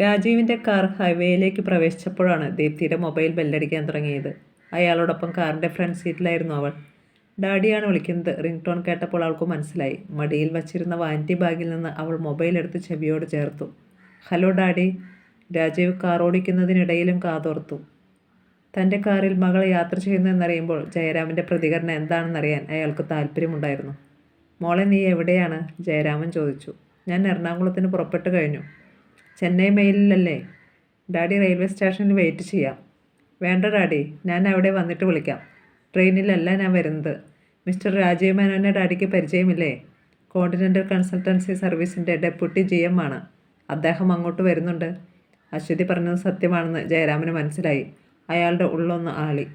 രാജീവിന്റെ car ഹൈവേയിലേക്ക് പ്രവേശിച്ചപ്പോഴാണ് ദീപ്തിയുടെ mobile ബെല്ലടിക്കാൻ തുടങ്ങിയത്. അയാളോടൊപ്പം കാറിന്റെ front സീറ്റിലായിരുന്നു അവൾ. ഡാഡിയാണ് വിളിക്കുന്നത്. റിംഗ് ടോൺ കേട്ടപ്പോൾ അവൾക്ക് മനസ്സിലായി. മടിയിൽ വച്ചിരുന്ന വാനിറ്റി ബാഗിൽ നിന്ന് അവൾ മൊബൈൽ എടുത്ത് ചെവിയോട് ചേർത്തു. Hello daddy. രാജീവ് കാർ ഓടിക്കുന്നതിനിടയിലും കാതോർത്തു. തന്റെ കാറിൽ മകൾ യാത്ര ചെയ്യുന്നതെന്നറിയുമ്പോൾ ജയരാമന്റെ പ്രതികരണം എന്താണെന്നറിയാൻ അയാൾക്ക് താല്പര്യമുണ്ടായിരുന്നു മോളെ നീ എവിടെയാണ്? ജയരാമൻ ചോദിച്ചു. ഞാൻ എറണാകുളത്തിന് പുറപ്പെട്ടു കഴിഞ്ഞു. ചെന്നൈ മെയിലിലല്ലേ? ഡാഡി റെയിൽവേ സ്റ്റേഷനിൽ വെയിറ്റ് ചെയ്യാം. വേണ്ട ഡാഡി ഞാൻ അവിടെ വന്നിട്ട് വിളിക്കാം. ട്രെയിനിലല്ല ഞാൻ വരുന്നത്. മിസ്റ്റർ രാജീവ് മേനോനെ ഡാഡിക്ക് പരിചയമില്ലേ? കോണ്ടിനെന്റൽ കൺസൾട്ടൻസി സർവീസിന്റെ ഡെപ്യൂട്ടി ജി എം ആണ്. അദ്ദേഹം അങ്ങോട്ട് വരുന്നുണ്ട്. അശ്വതി പറഞ്ഞത് സത്യമാണെന്ന് ജയരാമന് മനസ്സിലായി. അയാളുടെ ഉള്ളൊന്ന് ആളി.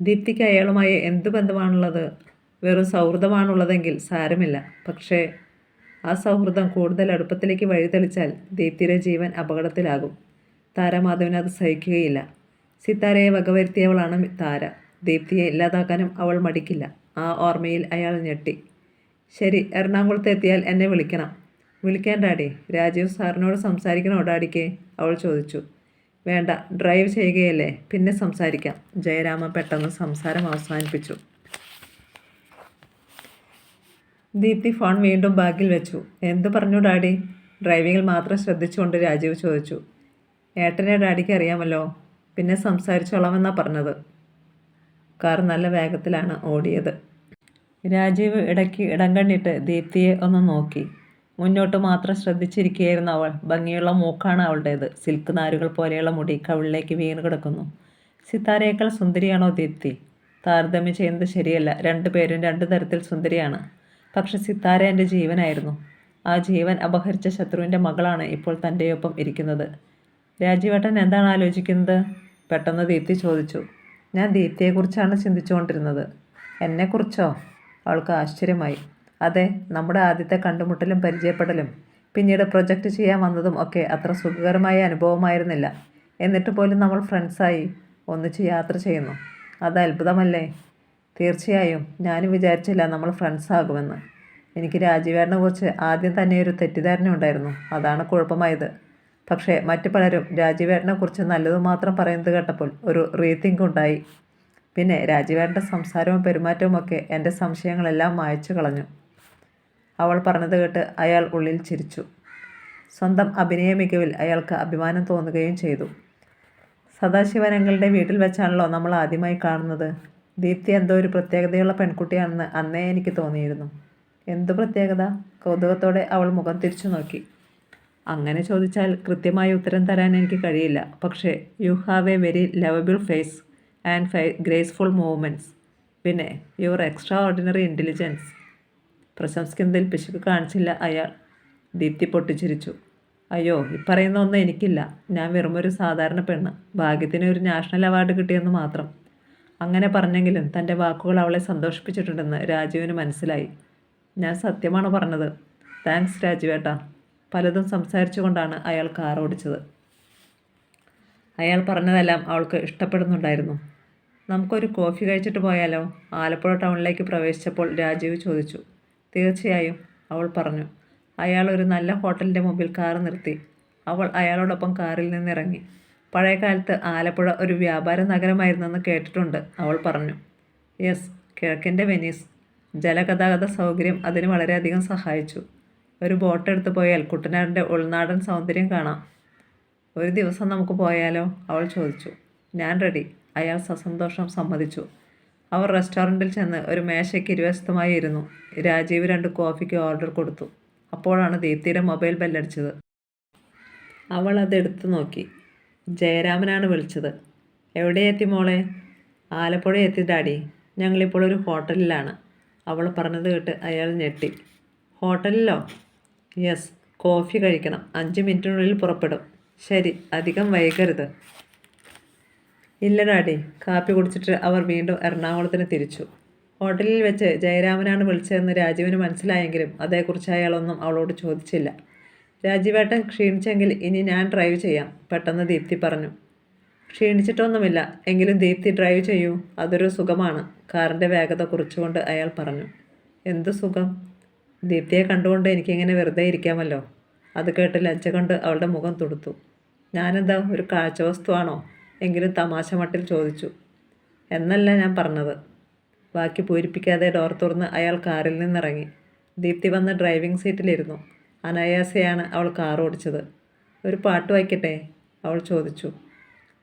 ദീപ്തിക്ക് അയാളുമായി എന്ത് ബന്ധമാണുള്ളത്? വെറും സൗഹൃദമാണുള്ളതെങ്കിൽ സാരമില്ല. പക്ഷേ ആ സൗഹൃദം കൂടുതൽ അടുപ്പത്തിലേക്ക് വഴിതെളിച്ചാൽ ദീപ്തിയുടെ ജീവൻ അപകടത്തിലാകും. താരമാധവന് അത് സഹിക്കുകയില്ല. സിത്താരയെ വകവരുത്തിയവളാണ് താര. ദീപ്തിയെ ഇല്ലാതാക്കാനും അവൾ മടിക്കില്ല. ആ ഓർമ്മയിൽ അയാൾ ഞെട്ടി. ശരി എറണാകുളത്ത് എത്തിയാൽ എന്നെ വിളിക്കണം. വിളിക്കാൻ ഡാഡി. രാജീവ് സാറിനോട് സംസാരിക്കണം ഡാഡിക്ക്? അവൾ ചോദിച്ചു. വേണ്ട ഡ്രൈവ് ചെയ്യുകയല്ലേ? പിന്നെ സംസാരിക്കാം. ജയരാമ പെട്ടെന്ന് സംസാരം അവസാനിപ്പിച്ചു. ദീപ്തി ഫോൺ വീണ്ടും ബാഗിൽ വെച്ചു. എന്തു പറഞ്ഞു ഡാഡി? ഡ്രൈവിങ്ങിൽ മാത്രം ശ്രദ്ധിച്ചുകൊണ്ട് രാജീവ് ചോദിച്ചു. ഏട്ടനെ ഡാഡിക്ക് അറിയാമല്ലോ. പിന്നെ സംസാരിച്ചോളാമെന്നാണ് പറഞ്ഞത്. കാർ നല്ല വേഗത്തിലാണ് ഓടിയത്. രാജീവ് ഇടയ്ക്ക് ഇടം കണ്ടിട്ട് ദീപ്തിയെ ഒന്ന് നോക്കി. മുന്നോട്ട് മാത്രം ശ്രദ്ധിച്ചിരിക്കുകയായിരുന്നു അവൾ. ഭംഗിയുള്ള മൂക്കാണ് അവളുടേത്. സിൽക്ക് നാരുകൾ പോലെയുള്ള മുടി കവിളിലേക്ക് വീണ് കിടക്കുന്നു. സിത്താരയേക്കാൾ സുന്ദരിയാണോ ദീപ്തി? താരതമ്യം ചെയ്യുന്നത് ശരിയല്ല. രണ്ടുപേരും രണ്ട് തരത്തിൽ സുന്ദരിയാണ്. പക്ഷെ സിത്താര എന്റെ ജീവനായിരുന്നു. ആ ജീവൻ അപഹരിച്ച ശത്രുവിന്റെ മകളാണ് ഇപ്പോൾ തന്റെയൊപ്പം ഇരിക്കുന്നത്. രാജീവേട്ടൻ എന്താണ് ആലോചിക്കുന്നത്? പെട്ടെന്ന് ദീപ്തി ചോദിച്ചു. ഞാൻ ദീപ്തിയെക്കുറിച്ചാണ് ചിന്തിച്ചുകൊണ്ടിരുന്നത്. എന്നെക്കുറിച്ചോ? അവൾക്ക് ആശ്ചര്യമായി. അതെ നമ്മുടെ ആദ്യത്തെ കണ്ടുമുട്ടലും പരിചയപ്പെടലും പിന്നീട് പ്രൊജക്റ്റ് ചെയ്യാൻ വന്നതും ഒക്കെ അത്ര സുഖകരമായ അനുഭവമായിരുന്നില്ല. എന്നിട്ട് പോലും നമ്മൾ ഫ്രണ്ട്സായി ഒന്നിച്ച് യാത്ര ചെയ്യുന്നു. അത് അത്ഭുതമല്ലേ? തീർച്ചയായും. ഞാനും വിചാരിച്ചില്ല നമ്മൾ ഫ്രണ്ട്സ് ആകുമെന്ന്. എനിക്ക് രാജീവേട്ടനെ കുറിച്ച് ആദ്യം തന്നെ ഒരു തെറ്റിദ്ധാരണ ഉണ്ടായിരുന്നു. അതാണ് കുഴപ്പമായത്. പക്ഷേ മറ്റു പലരും രാജീവേട്ടനെ കുറിച്ച് നല്ലത് മാത്രം പറയുന്നത് കേട്ടപ്പോൾ ഒരു റീതിങ്ക് ഉണ്ടായി. പിന്നെ രാജീവേട്ടന്റെ സംസാരവും പെരുമാറ്റവും ഒക്കെ എന്റെ സംശയങ്ങളെല്ലാം മായച്ചു കളഞ്ഞു. അവൾ പറഞ്ഞത് കേട്ട് അയാൾ ഉള്ളിൽ ചിരിച്ചു. സ്വന്തം അഭിനയ മികവിൽ അയാൾക്ക് അഭിമാനം തോന്നുകയും ചെയ്തു. സദാശിവനങ്ങളുടെ വീട്ടിൽ വെച്ചാണല്ലോ നമ്മൾ ആദ്യമായി കാണുന്നത്. ദീപ്തി എന്തോ ഒരു പ്രത്യേകതയുള്ള പെൺകുട്ടിയാണെന്ന് അന്നേ എനിക്ക് തോന്നിയിരുന്നു. എന്ത് പ്രത്യേകത? കൗതുകത്തോടെ അവൾ മുഖം തിരിച്ചു നോക്കി. അങ്ങനെ ചോദിച്ചാൽ കൃത്യമായി ഉത്തരം തരാൻ എനിക്ക് കഴിയില്ല. പക്ഷേ you have a very lovable face and fine graceful movements പിന്നെ യുവർ എക്സ്ട്രാ ഓർഡിനറി ഇന്റലിജൻസ് പ്രശംസിക്കുന്നതിൽ പിശുക്ക് കാണിച്ചില്ല അയാൾ. ദീപ്തി പൊട്ടിച്ചിരിച്ചു. അയ്യോ ഇപ്പറയുന്ന ഒന്നും എനിക്കില്ല. ഞാൻ വെറുമൊരു സാധാരണ പെണ്ണ്. ഭാഗ്യത്തിന് ഒരു നാഷണൽ അവാർഡ് കിട്ടിയെന്ന് മാത്രം. അങ്ങനെ പറഞ്ഞെങ്കിലും തന്റെ വാക്കുകൾ അവളെ സന്തോഷിപ്പിച്ചിട്ടുണ്ടെന്ന് രാജുവിന് മനസ്സിലായി. ഞാൻ സത്യമാണ് പറഞ്ഞത്. താങ്ക്സ് രാജുവേട്ടാ. പലതും സംസാരിച്ചുകൊണ്ടാണ് അയാൾ കാർ ഓടിച്ചത്. അയാൾ പറഞ്ഞതെല്ലാം അവൾക്ക് ഇഷ്ടപ്പെടുന്നുണ്ടായിരുന്നു. നമുക്കൊരു കോഫി കഴിച്ചിട്ട് പോയാലോ? ആലപ്പുഴ ടൗണിലേക്ക് പ്രവേശിച്ചപ്പോൾ രാജീവ് ചോദിച്ചു. തീർച്ചയായും അവൾ പറഞ്ഞു. അയാൾ ഒരു നല്ല ഹോട്ടലിന്റെ മുമ്പിൽ കാർ നിർത്തി. അവൾ അയാളോടൊപ്പം കാറിൽ നിന്നിറങ്ങി. പഴയ കാലത്ത് ആലപ്പുഴ ഒരു വ്യാപാര നഗരമായിരുന്നെന്ന് കേട്ടിട്ടുണ്ട്. അവൾ പറഞ്ഞു യെസ് കിഴക്കിന്റെ വെനീസ്. ജലഗതാഗത സൗകര്യം അതിന് വളരെയധികം സഹായിച്ചു. ഒരു ബോട്ട് എടുത്തു പോയാൽ കുട്ടനാടിന്റെ ഉൾനാടൻ സൗന്ദര്യം കാണാം. ഒരു ദിവസം നമുക്ക് പോയാലോ? അവൾ ചോദിച്ചു. ഞാൻ റെഡി. അയാൾ സസന്തോഷം സമ്മതിച്ചു. അവർ റെസ്റ്റോറന്റിൽ ചെന്ന് ഒരു മേശയ്ക്ക് ഇരുവശത്തുമായി ഇരുന്നു. രാജീവ് രണ്ട് കോഫിക്ക് ഓർഡർ കൊടുത്തു. അപ്പോഴാണ് ദീപ്തിയുടെ മൊബൈൽ ബെല്ലടിച്ചത്. അവൾ അത് എടുത്തു നോക്കി. ജയരാമനാണ് വിളിച്ചത്. എവിടെ എത്തി മോളെ? ആലപ്പുഴ എത്തി ഡാഡി. ഞങ്ങളിപ്പോൾ ഒരു ഹോട്ടലിലാണ്. അവൾ പറഞ്ഞത് കേട്ട് അയാൾ ഞെട്ടി. ഹോട്ടലിലോ? യെസ് കോഫി കഴിക്കണം. അഞ്ച് മിനിറ്റിനുള്ളിൽ പുറപ്പെടും. ശരി അധികം വൈകരുത്. ഇല്ല ഡാഡി കാപ്പി കുടിച്ചിട്ട് അവർ വീണ്ടും എറണാകുളത്തിന് തിരിച്ചു. ഹോട്ടലിൽ വെച്ച് ജയരാമനാണ് വിളിച്ചതെന്ന് രാജീവിന് മനസ്സിലായെങ്കിലും അതേക്കുറിച്ച് അയാളൊന്നും അവളോട് ചോദിച്ചില്ല. രാജീവേട്ടൻ ക്ഷീണിച്ചെങ്കിൽ ഇനി ഞാൻ ഡ്രൈവ് ചെയ്യാം. പെട്ടെന്ന് ദീപ്തി പറഞ്ഞു. ക്ഷീണിച്ചിട്ടൊന്നുമില്ല. എങ്കിലും ദീപ്തി ഡ്രൈവ് ചെയ്യൂ. അതൊരു സുഖമാണ്. കാറിന്റെ വേഗത കുറിച്ചുകൊണ്ട് അയാൾ പറഞ്ഞു. എന്ത് സുഖം? ദീപ്തിയെ കണ്ടുകൊണ്ട് എനിക്കിങ്ങനെ വെറുതെ ഇരിക്കാമല്ലോ. അത് കേട്ട് ലജ്ജ കൊണ്ട് അവളുടെ മുഖം തുടുത്തു. ഞാനെന്താ ഒരു കാഴ്ചവസ്തുവാണോ? എങ്കിലും തമാശ മട്ടിൽ ചോദിച്ചു. എന്നല്ല ഞാൻ പറഞ്ഞത്. ബാക്കി പൂരിപ്പിക്കാതെ ഡോർ തുറന്ന് അയാൾ കാറിൽ നിന്നിറങ്ങി. ദീപ്തി വന്ന് ഡ്രൈവിംഗ് സീറ്റിലിരുന്നു അനായാസയാണ് അവൾ കാർ ഓടിച്ചത്. ഒരു പാട്ട് വായിക്കട്ടെ? അവൾ ചോദിച്ചു.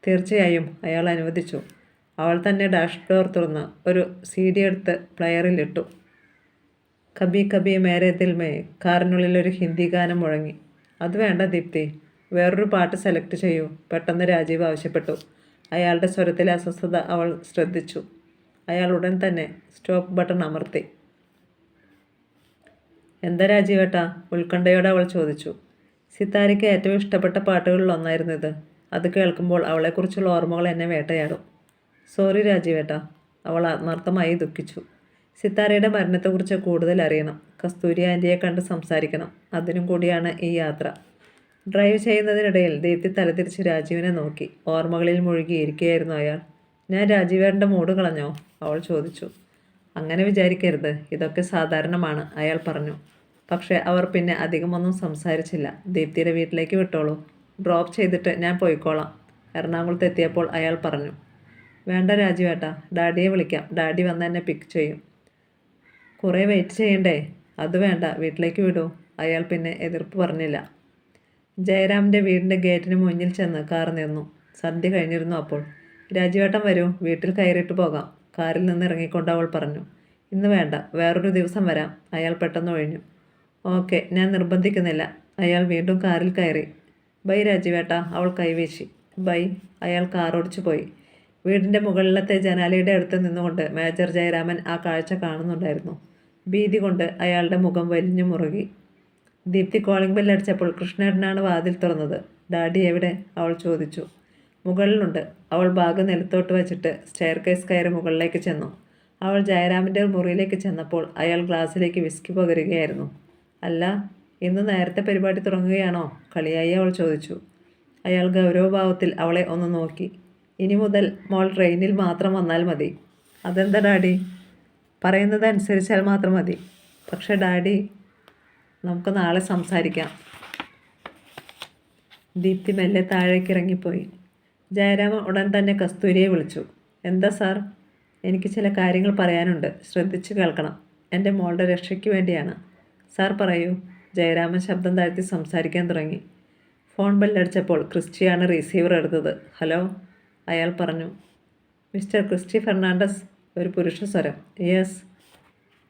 തീർച്ചയായും അയാൾ അനുവദിച്ചു. അവൾ തന്നെ ഡാഷ് ഡോർ തുറന്ന് ഒരു സി ഡി എടുത്ത് പ്ലെയറിലിട്ടു കബി കബി മേരെ ദിൽമേ കാറിനുള്ളിൽ ഒരു ഹിന്ദി ഗാനം മുഴങ്ങി. അത് വേണ്ട ദീപ്തി വേറൊരു പാട്ട് സെലക്ട് ചെയ്യൂ. പെട്ടെന്ന് രാജീവ് ആവശ്യപ്പെട്ടു. അയാളുടെ സ്വരത്തിലെ അസ്വസ്ഥത അവൾ ശ്രദ്ധിച്ചു. അയാൾ ഉടൻ തന്നെ സ്റ്റോപ്പ് ബട്ടൺ അമർത്തി. എന്താ രാജീവേട്ടാ? ഉത്കണ്ഠയോടെ അവൾ ചോദിച്ചു. സിത്താരയ്ക്ക് ഏറ്റവും ഇഷ്ടപ്പെട്ട പാട്ടുകളിൽ ഒന്നായിരുന്നു ഇത്. അത് കേൾക്കുമ്പോൾ അവളെക്കുറിച്ചുള്ള ഓർമ്മകൾ എന്നെ വേട്ടയാടും. സോറി രാജീവേട്ടാ. അവൾ ആത്മാർത്ഥമായി ദുഃഖിച്ചു. സിത്താരയുടെ മരണത്തെക്കുറിച്ച് കൂടുതൽ അറിയണം. കസ്തൂരി ആന്റിയെ കണ്ട് സംസാരിക്കണം. അതിനും കൂടിയാണ് ഈ യാത്ര. ഡ്രൈവ് ചെയ്യുന്നതിനിടയിൽ ദീപ്തി തലതിരിച്ച് രാജീവിനെ നോക്കി. ഓർമ്മകളിൽ മുഴുകിയിരിക്കുകയായിരുന്നു അയാൾ. ഞാൻ രാജീവേട്ടന്റെ മൂട് കളഞ്ഞോ? അവൾ ചോദിച്ചു. അങ്ങനെ വിചാരിക്കരുത്. ഇതൊക്കെ സാധാരണമാണ്. അയാൾ പറഞ്ഞു. പക്ഷേ അവർ പിന്നെ അധികമൊന്നും സംസാരിച്ചില്ല. ദീപ്തിയുടെ വീട്ടിലേക്ക് വിട്ടോളൂ. ഡ്രോപ്പ് ചെയ്തിട്ട് ഞാൻ പോയിക്കോളാം. എറണാകുളത്ത് എത്തിയപ്പോൾ അയാൾ പറഞ്ഞു. വേണ്ട രാജുവേട്ടാ ഡാഡിയെ വിളിക്കാം. ഡാഡി വന്ന് എന്നെ പിക്ക് ചെയ്യും. കുറേ വെയിറ്റ് ചെയ്യണ്ടേ? അത് വേണ്ട. വീട്ടിലേക്ക് വിടൂ. അയാൾ പിന്നെ എതിർപ്പ് പറഞ്ഞില്ല. ജയരാമിന്റെ വീടിന്റെ ഗേറ്റിന് മുന്നിൽ ചെന്ന് കാർ നിന്നു. സന്ധ്യ കഴിഞ്ഞിരുന്നു അപ്പോൾ. രാജുവേട്ടൻ വരൂ. വീട്ടിൽ കയറിയിട്ട് പോകാം. കാറിൽ നിന്ന് ഇറങ്ങിക്കൊണ്ട് അവൾ പറഞ്ഞു. ഇന്ന് വേണ്ട. വേറൊരു ദിവസം വരാം. അയാൾ പെട്ടെന്ന് ഒഴിഞ്ഞു. ഓക്കെ ഞാൻ നിർബന്ധിക്കുന്നില്ല. അയാൾ വീണ്ടും കാറിൽ കയറി. ബൈ രാജുവേട്ട അവൾ കൈവീശി. ബൈ. അയാൾ കാർ ഓടിച്ചു പോയി. വീടിന്റെ മുകളിലത്തെ ജനാലയുടെ അടുത്ത് നിന്നുകൊണ്ട് മേജർ ജയരാമൻ ആ കാഴ്ച കാണുന്നുണ്ടായിരുന്നു. ഭീതി കൊണ്ട് അയാളുടെ മുഖം വലിഞ്ഞു മുറുകി. ദീപ്തി കോളിംഗ് ബെല്ലടിച്ചപ്പോൾ കൃഷ്ണേട്ടനാണ് വാതിൽ തുറന്നത്. ഡാഡി എവിടെ? അവൾ ചോദിച്ചു. മുകളിലുണ്ട്. അവൾ ബാഗ് നിലത്തോട്ട് വച്ചിട്ട് സ്റ്റെയർ കേസ് കയറി മുകളിലേക്ക് ചെന്നു. അവൾ ജയരാമിന്റെ മുറിയിലേക്ക് ചെന്നപ്പോൾ അയാൾ ഗ്ലാസ്സിലേക്ക് വിസ്കി പകരുകയായിരുന്നു. അല്ല ഇന്ന് നേരത്തെ പരിപാടി തുടങ്ങുകയാണോ? കളിയായി അവൾ ചോദിച്ചു. അയാൾ ഗൗരവഭാവത്തിൽ അവളെ ഒന്ന് നോക്കി. ഇനി മുതൽ മോൾ ട്രെയിനിൽ മാത്രം വന്നാൽ മതി. അതെന്താ ഡാഡി? പറയുന്നത് അനുസരിച്ചാൽ മാത്രം മതി. പക്ഷേ ഡാഡി നമുക്ക് നാളെ സംസാരിക്കാം. ദീപ്തി മെല്ലെ താഴേക്ക് ഇറങ്ങിപ്പോയി ജയരാമ ഉടൻ തന്നെ കസ്തൂരിയെ വിളിച്ചു. എന്താ സാർ? എനിക്ക് ചില കാര്യങ്ങൾ പറയാനുണ്ട്. ശ്രദ്ധിച്ചു കേൾക്കണം. എന്റെ മോളുടെ രക്ഷയ്ക്ക് വേണ്ടിയാണ്. സാർ പറയൂ. ജയരാമൻ ശബ്ദം താഴ്ത്തി സംസാരിക്കാൻ തുടങ്ങി. ഫോൺ ബെല്ലടിച്ചപ്പോൾ ക്രിസ്റ്റിയാണ് റിസീവർ എടുത്തത്. ഹലോ? അയാൾ പറഞ്ഞു. മിസ്റ്റർ ക്രിസ്റ്റി ഫെർണാണ്ടസ് ഒരു പുരുഷ സ്വരം. യെസ്.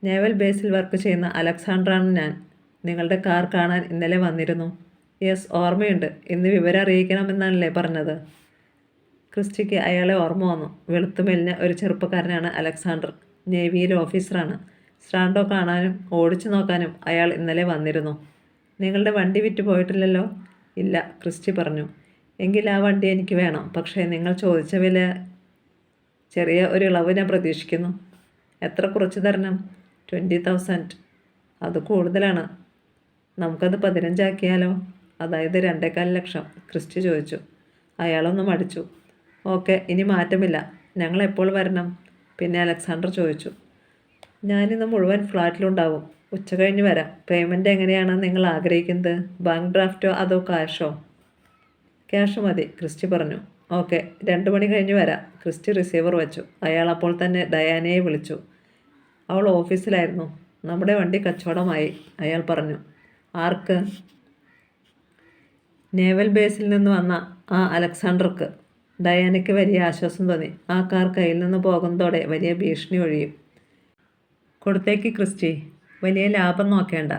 നേവൽ ബേസിൽ വർക്ക് ചെയ്യുന്ന അലക്സാണ്ടറാണ് ഞാൻ. നിങ്ങളുടെ കാർ കാണാൻ ഇന്നലെ വന്നിരുന്നു. യെസ് ഓർമ്മയുണ്ട്. ഇന്ന് വിവരം അറിയിക്കണമെന്നാണല്ലേ പറഞ്ഞത്. ക്രിസ്റ്റിക്ക് അയാളെ ഓർമ്മ വന്നു. വെളുത്തുമെലിഞ്ഞ ഒരു ചെറുപ്പക്കാരനാണ് അലക്സാണ്ടർ. നേവിയിലെ ഓഫീസറാണ്. സ്റ്റാൻഡോ കാണാനും ഓടിച്ചു നോക്കാനും അയാൾ ഇന്നലെ വന്നിരുന്നു. നിങ്ങളുടെ വണ്ടി വിറ്റ് പോയിട്ടില്ലല്ലോ? ഇല്ല ക്രിസ്റ്റി പറഞ്ഞു. എങ്കിൽ ആ വണ്ടി എനിക്ക് വേണം. പക്ഷേ നിങ്ങൾ ചോദിച്ച വില ചെറിയ ഒരു ഇളവ് ഞാൻ പ്രതീക്ഷിക്കുന്നു. എത്ര കുറച്ച് തരണം? Twenty thousand. അത് കൂടുതലാണ്. നമുക്കത് പതിനഞ്ചാക്കിയാലോ? അതായത് രണ്ടേകാൽ ലക്ഷം ക്രിസ്റ്റി ചോദിച്ചു. അയാളൊന്ന് മടിച്ചു. ഓക്കെ ഇനി മാറ്റമില്ല. ഞങ്ങൾ എപ്പോൾ വരണം? പിന്നെ അലക്സാണ്ടർ ചോദിച്ചു. ഞാനിന്ന് മുഴുവൻ ഫ്ലാറ്റിലുണ്ടാവും. ഉച്ച കഴിഞ്ഞ് വരാം. പേയ്മെന്റ് എങ്ങനെയാണ്? നിങ്ങൾ ആഗ്രഹിക്കുന്നത്? ബാങ്ക് ഡ്രാഫ്റ്റോ അതോ ക്യാഷോ ക്യാഷ് മതി ക്രിസ്റ്റി പറഞ്ഞു. ഓക്കെ രണ്ട് മണി കഴിഞ്ഞ് വരാം. ക്രിസ്റ്റി റിസീവർ വെച്ചു. അയാൾ അപ്പോൾ തന്നെ ഡയാനയെ വിളിച്ചു. അവൾ ഓഫീസിലായിരുന്നു. നമ്മുടെ വണ്ടി കച്ചവടമായി അയാൾ പറഞ്ഞു. ആർക്ക്? നേവൽ ബേസിൽ നിന്ന് വന്ന ആ അലക്സാണ്ടർക്ക്. ഡയാനയ്ക്ക് വലിയ ആശ്വാസം തോന്നി. ആ കാർ കയ്യിൽ നിന്ന് പോകുന്നതോടെ വലിയ ഭീഷണി ഒഴിയും. കൊടുത്തേക്ക് ക്രിസ്റ്റി. വലിയ ലാഭം നോക്കേണ്ട.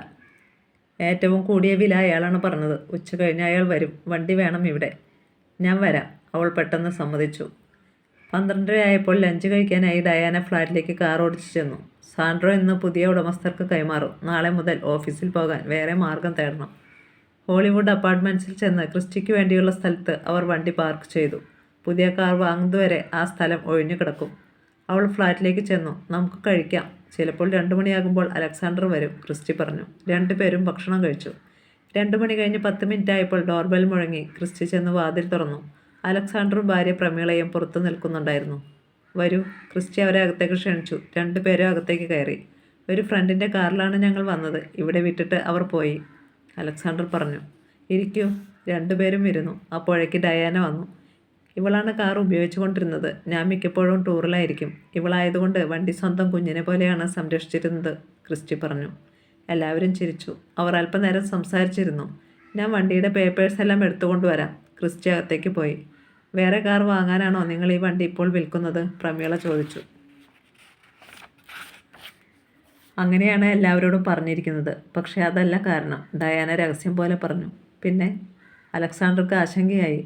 ഏറ്റവും കൂടിയ വില അയാളാണ് പറഞ്ഞത്. ഉച്ച കഴിഞ്ഞ് അയാൾ വരും. വണ്ടി വേണം ഇവിടെ. ഞാൻ വരാം. അവൾ പെട്ടെന്ന് സമ്മതിച്ചു. പന്ത്രണ്ടരയായപ്പോൾ ലഞ്ച് കഴിക്കാനായി ഡയാന ഫ്ലാറ്റിലേക്ക് കാർ ഓടിച്ചു ചെന്നു. സാൻഡ്രോ ഇന്ന് പുതിയ ഉടമസ്ഥർക്ക് കൈമാറും. നാളെ മുതൽ ഓഫീസിൽ പോകാൻ വേറെ മാർഗം തേടണം. ഹോളിവുഡ് അപ്പാർട്ട്മെന്റ്സിൽ ചെന്ന് ക്രിസ്റ്റിക്ക് വേണ്ടിയുള്ള സ്ഥലത്ത് അവർ വണ്ടി പാർക്ക് ചെയ്തു. പുതിയ കാർ വാങ്ങുന്നതുവരെ ആ സ്ഥലം ഒഴിഞ്ഞു കിടക്കും. അവൾ ഫ്ലാറ്റിലേക്ക് ചെന്നു. നമുക്ക് കഴിക്കാം. ചിലപ്പോൾ രണ്ടു മണിയാകുമ്പോൾ അലക്സാണ്ടർ വരും ക്രിസ്റ്റി പറഞ്ഞു. രണ്ടുപേരും ഭക്ഷണം കഴിച്ചു. രണ്ടു മണി കഴിഞ്ഞ് പത്ത് മിനിറ്റ് ആയപ്പോൾ ഡോർബെൽ മുഴങ്ങി. ക്രിസ്റ്റി ചെന്ന് വാതിൽ തുറന്നു. അലക്സാണ്ടറും ഭാര്യ പ്രമീളയും പുറത്തു നിൽക്കുന്നുണ്ടായിരുന്നു. വരൂ. ക്രിസ്റ്റി അവരെ അകത്തേക്ക് ക്ഷണിച്ചു. രണ്ടുപേരും അകത്തേക്ക് കയറി. ഒരു ഫ്രണ്ടിന്റെ കാറിലാണ് ഞങ്ങൾ വന്നത്. ഇവിടെ വിട്ടിട്ട് അവർ പോയി. അലക്സാണ്ടർ പറഞ്ഞു. ഇരിക്കൂ. രണ്ടുപേരും ഇരുന്നു. അപ്പോഴേക്ക് ഡയാന വന്നു. ഇവളാണ് കാർ ഉപയോഗിച്ചുകൊണ്ടിരുന്നത്. ഞാൻ മിക്കപ്പോഴും ടൂറിലായിരിക്കും. ഇവളായതുകൊണ്ട് വണ്ടി സ്വന്തം കുഞ്ഞിനെ പോലെയാണ് സംരക്ഷിച്ചിരുന്നത് ക്രിസ്റ്റി പറഞ്ഞു. എല്ലാവരും ചിരിച്ചു. അവർ അല്പനേരം സംസാരിച്ചിരുന്നു. ഞാൻ വണ്ടിയുടെ പേപ്പേഴ്സ് എല്ലാം എടുത്തുകൊണ്ടുവരാം ക്രിസ്റ്റി അകത്തേക്ക് പോയി. വേറെ കാർ വാങ്ങാനാണോ നിങ്ങൾ ഈ വണ്ടി ഇപ്പോൾ വിൽക്കുന്നത്? പ്രമീള ചോദിച്ചു. അങ്ങനെയാണ് എല്ലാവരോടും പറഞ്ഞിരിക്കുന്നത്. പക്ഷേ അതല്ല കാരണം. ഡയാന രഹസ്യം പോലെ പറഞ്ഞു. പിന്നെ അലക്സാണ്ടർക്ക് ആശങ്കയായി.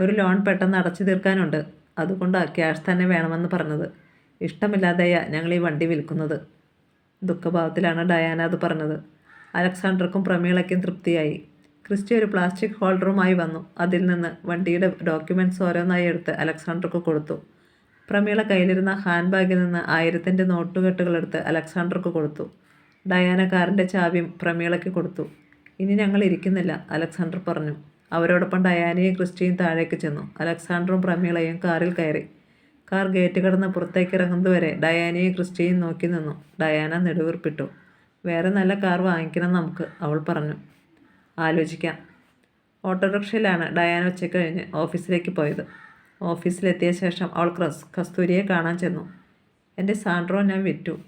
ഒരു ലോൺ പെട്ടെന്ന് അടച്ചു തീർക്കാനുണ്ട്. അതുകൊണ്ടാണ് ക്യാഷ് തന്നെ വേണമെന്ന് പറഞ്ഞത്. ഇഷ്ടമില്ലാതെയാ ഞങ്ങൾ ഈ വണ്ടി വിൽക്കുന്നത്. ദുഃഖഭാവത്തിലാണ് ഡയാന അത് പറഞ്ഞത്. അലക്സാണ്ടർക്കും പ്രമീളയ്ക്കും തൃപ്തിയായി. ക്രിസ്റ്റി ഒരു പ്ലാസ്റ്റിക് ഹോൾഡറുമായി വന്നു. അതിൽ നിന്ന് വണ്ടിയുടെ ഡോക്യുമെന്റ്സ് ഓരോന്നായി എടുത്ത് അലക്സാണ്ടർക്ക് കൊടുത്തു. പ്രമീള കയ്യിലിരുന്ന ഹാൻഡ് ബാഗിൽ നിന്ന് ആയിരത്തിന്റെ നോട്ടുകെട്ടുകളെടുത്ത് അലക്സാണ്ടർക്ക് കൊടുത്തു. ഡയാന കാറിന്റെ ചാവിയും പ്രമീളയ്ക്ക് കൊടുത്തു. ഇനി ഞങ്ങൾ ഇരിക്കുന്നില്ല അലക്സാണ്ടർ പറഞ്ഞു. അവരോടൊപ്പം ഡയാനയും ക്രിസ്റ്റിയും താഴേക്ക് ചെന്നു. അലക്സാണ്ടറും പ്രമീളയും കാറിൽ കയറി. കാർ ഗേറ്റ് കടന്ന് പുറത്തേക്ക് ഇറങ്ങുന്നതുവരെ ഡയാനയും ക്രിസ്റ്റിയും നോക്കി നിന്നു. ഡയാന നെടുവീർപ്പിട്ടു. വേറെ നല്ല കാർ വാങ്ങിക്കണം നമുക്ക് അവൾ പറഞ്ഞു. ആലോചിക്കാം. ഓട്ടോറിക്ഷയിലാണ് ഡയാന ഉച്ചയ്ക്ക് കഴിഞ്ഞ് ഓഫീസിലേക്ക് പോയത്. ഓഫീസിലെത്തിയ ശേഷം അവൾ ക്രസ് കസ്തൂരിയെ കാണാൻ ചെന്നു. എന്റെ സാൻഡ്രോ ഞാൻ വിറ്റു.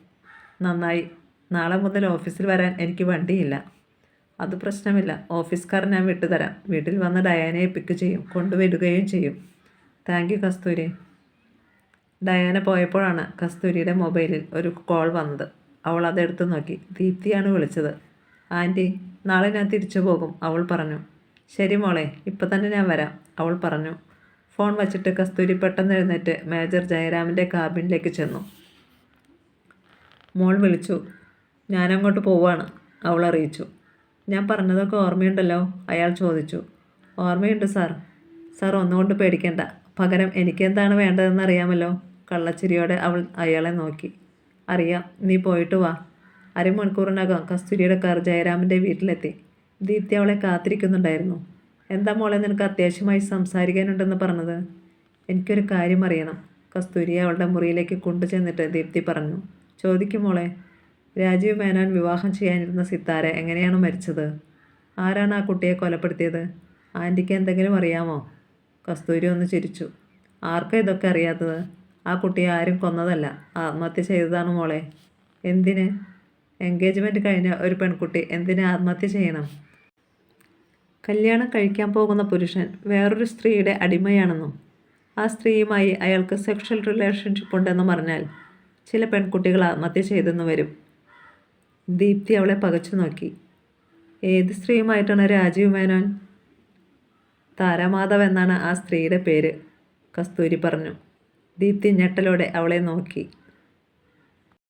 നന്നായി. നാളെ മുതൽ ഓഫീസിൽ വരാൻ എനിക്ക് വണ്ടിയില്ല. അത് പ്രശ്നമില്ല. ഓഫീസുകാർ ഞാൻ വിട്ടുതരാം. വീട്ടിൽ വന്ന് ഡയാനയെ പിക്ക് ചെയ്യും. കൊണ്ടുവരികയും ചെയ്യും. Thank you Kasturi. ഡയാന പോയപ്പോഴാണ് കസ്തൂരിയുടെ മൊബൈലിൽ ഒരു കോൾ വന്നത്. അവൾ അതെടുത്ത് നോക്കി. ദീപ്തിയാണ് വിളിച്ചത്. ആന്റി നാളെ ഞാൻ തിരിച്ചു പോകും അവൾ പറഞ്ഞു. ശരി മോളെ ഇപ്പം തന്നെ ഞാൻ വരാം അവൾ പറഞ്ഞു. ഫോൺ വച്ചിട്ട് കസ്തൂരി പെട്ടെന്ന് എഴുന്നേറ്റ് മേജർ ജയരാമിന്റെ കാബിനിലേക്ക് ചെന്നു. മോൾ വിളിച്ചു. ഞാനങ്ങോട്ട് പോവാണ് അവൾ അറിയിച്ചു. ഞാൻ പറഞ്ഞതൊക്കെ ഓർമ്മയുണ്ടല്ലോ? അയാൾ ചോദിച്ചു. ഓർമ്മയുണ്ട് സാർ. സാർ ഒന്നുകൊണ്ട് പേടിക്കേണ്ട. പകരം എനിക്കെന്താണ് വേണ്ടതെന്ന് അറിയാമല്ലോ കള്ളച്ചിരിയോടെ അവൾ അയാളെ നോക്കി. അറിയാം നീ പോയിട്ട് വാ. അരമണിക്കൂറിനകം കസ്തൂരിയുടെ കാർ ജയരാമന്റെ വീട്ടിലെത്തി. ദീപ്തി അവളെ കാത്തിരിക്കുന്നുണ്ടായിരുന്നു. എന്താ മോളെ നിനക്ക് അത്യാവശ്യമായി സംസാരിക്കാനുണ്ടെന്ന് പറഞ്ഞത്? എനിക്കൊരു കാര്യം അറിയണം. കസ്തൂരിയെ അവളുടെ മുറിയിലേക്ക് കൊണ്ടുചെന്നിട്ട് ദീപ്തി പറഞ്ഞു. ചോദിക്കും മോളെ രാജീവ് മേനോൻ വിവാഹം ചെയ്യാനിരുന്ന സിത്താര എങ്ങനെയാണ് മരിച്ചത്? ആരാണ് ആ കുട്ടിയെ കൊലപ്പെടുത്തിയത്? ആന്റിക്ക് എന്തെങ്കിലും അറിയാമോ? കസ്തൂരി ഒന്ന് ചിരിച്ചു. ആർക്കാ ഇതൊക്കെ അറിയാത്തത്? ആ കുട്ടിയെ ആരും കൊന്നതല്ല. ആത്മഹത്യ ചെയ്തതാണ് മോളെ. എന്തിന്? എൻഗേജ്മെന്റ് കഴിഞ്ഞ ഒരു പെൺകുട്ടി എന്തിന് ആത്മഹത്യ ചെയ്യണം? കല്യാണം കഴിക്കാൻ പോകുന്ന പുരുഷൻ വേറൊരു സ്ത്രീയുടെ അടിമയാണെന്നും ആ സ്ത്രീയുമായി അയാൾക്ക് സെക്ഷൽ റിലേഷൻഷിപ്പ് ഉണ്ടെന്നും പറഞ്ഞാൽ ചില പെൺകുട്ടികൾ ആത്മഹത്യ ചെയ്തെന്ന് വരും. ദീപ്തി അവളെ പകച്ചു നോക്കി. ഏത് സ്ത്രീയുമായിട്ടാണ് രാജീവ് മേനോൻ? താരാമാധവ് എന്നാണ് ആ സ്ത്രീയുടെ പേര് കസ്തൂരി പറഞ്ഞു. ദീപ്തി ഞെട്ടലോടെ അവളെ നോക്കി.